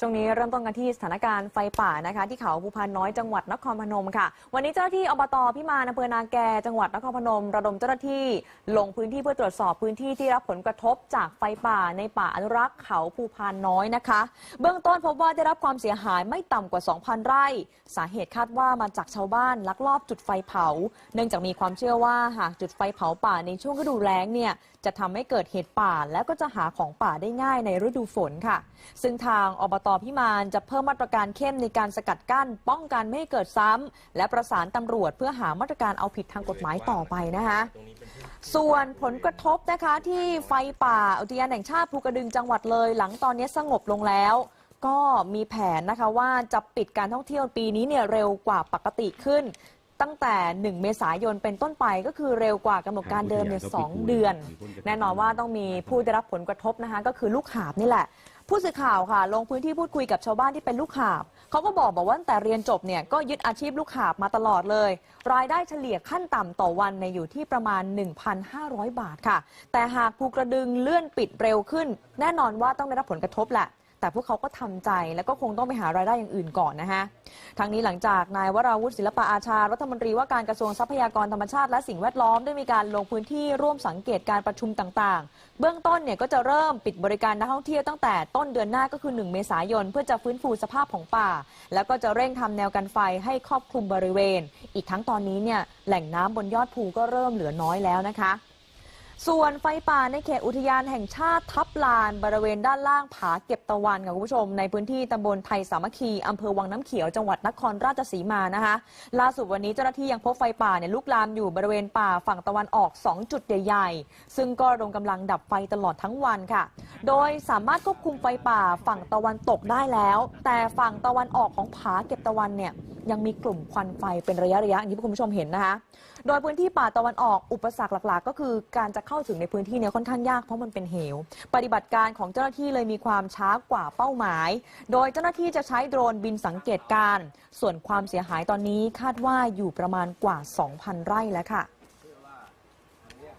ช่วงนี้เริ่มต้นกันที่สถานการณ์ไฟป่านะคะ ที่เขาภูพานน้อยจังหวัดนครพนมค่ะ วันนี้เจ้าหน้าที่อบตพิมานอำเภอนาแกจังหวัดนครพนม ระดมเจ้าหน้าที่ลงพื้นที่เพื่อตรวจสอบพื้นที่ที่รับผลกระทบจากไฟป่าในป่าอนุรักษ์เขาภูพานน้อยนะคะ เบื้องต้นพบว่าได้รับความเสียหายไม่ต่ำกว่า 2,000 ไร่ สาเหตุคาดว่ามาจากชาวบ้านลักลอบจุดไฟเผา เนื่องจากมีความเชื่อว่าหากจุดไฟเผาป่าในช่วงฤดูแล้งเนี่ยจะทำให้เกิดเหตุป่า แล้วก็จะหาของป่าได้ง่ายในฤดูฝนค่ะ ซึ่งทางอบตตอบพิมานจะเพิ่มมาตรการเข้มในการสกัดกั้น ป้องกันไม่ให้เกิดซ้ำ และประสานตำรวจเพื่อหามาตรการเอาผิดทางกฎหมายต่อไปนะคะส่วนผลกระทบนะคะที่ไฟป่าอุทยานแห่งชาติภูกระดึงจังหวัดเลย หลังตอนนี้สงบลงแล้วก็มีแผนนะคะว่าจะปิดการท่องเที่ยวปีนี้เนี่ยเร็วกว่าปกติขึ้น ตั้งแต่ 1 เมษายนเป็นต้นไปก็คือเร็วกว่ากำหนดการเดิมเนี่ยสองเดือน แน่นอนว่าต้องมีผู้ได้รับผลกระทบนะคะก็คือลูกหาบนี่แหละ ผู้สื่อข่าวค่ะ ลงพื้นที่พูดคุยกับชาวบ้านที่เป็นลูกหาบเขาก็บอกบอกว่าตั้งแต่เรียนจบเนี่ยก็ยึดอาชีพลูกหาบมาตลอดเลย รายได้เฉลี่ยขั้นต่ำต่อวันในยอยู่ที่ประมาณ 1,500 บาทค่ะ แต่หากภูกระดึงเลื่อนปิดเร็วขึ้น แน่นอนว่าต้องได้รับผลกระทบแหละ แต่พวกเขาก็ทำใจ แล้วก็คงต้องไปหารายได้อย่างอื่นก่อนนะฮะทางนี้หลังจากนายวราวุฒิศิลปะอาชา รัฐมนตรีว่าการกระทรวงทรัพยากรธรรมชาติและสิ่งแวดล้อมได้มีการลงพื้นที่ร่วมสังเกตการประชุมต่างๆ เบื้องต้นเนี่ยก็จะเริ่มปิดบริการนักท่องเที่ยวตั้งแต่ต้นเดือนหน้าก็คือ 1 เมษายน เพื่อจะฟื้นฟูสภาพของป่า แล้วก็จะเร่งทำแนวกันไฟให้ครอบคลุมบริเวณ อีกทั้งตอนนี้เนี่ยแหล่งน้ำบนยอดภูก็เริ่มเหลือน้อยแล้วนะคะ ส่วนไฟป่าในเขตอุทยานแห่งชาติทับลานบริเวณด้านล่างผาเก็บตะวันค่ะคุณผู้ชม ในพื้นที่ตำบลไทยสามัคคีอำเภอวังน้ำเขียวจังหวัดนครราชสีมานะคะ ล่าสุดวันนี้เจ้าหน้าที่ยังพบไฟป่าเนี่ยลุกลามอยู่บริเวณป่าฝั่งตะวันออก 2 จุดใหญ่ๆ ซึ่งก็ลงกำลังดับไฟตลอดทั้งวันค่ะ โดยสามารถควบคุมไฟป่าฝั่งตะวันตกได้แล้ว แต่ฝั่งตะวันออกของผาเก็บตะวันเนี่ยยังมีกลุ่มควันไฟเป็นระยะระยะอย่างที่คุณผู้ชมเห็นนะคะ โดยพื้นที่ป่าตะวันออกอุปสรรคหลัก ๆ ก็คือการจะเข้าถึงในพื้นที่เนี้ค่อนข้างยากเพราะมันเป็นเหว ปฏิบัติการของเจ้าหน้าที่เลยมีความช้ากว่าเป้าหมาย โดยเจ้าหน้าที่จะใช้โดรนบินสังเกตการณ์ส่วนความเสียหายตอนนี้คาดว่าอยู่ประมาณกว่า 2,000 ไร่แล้วค่ะ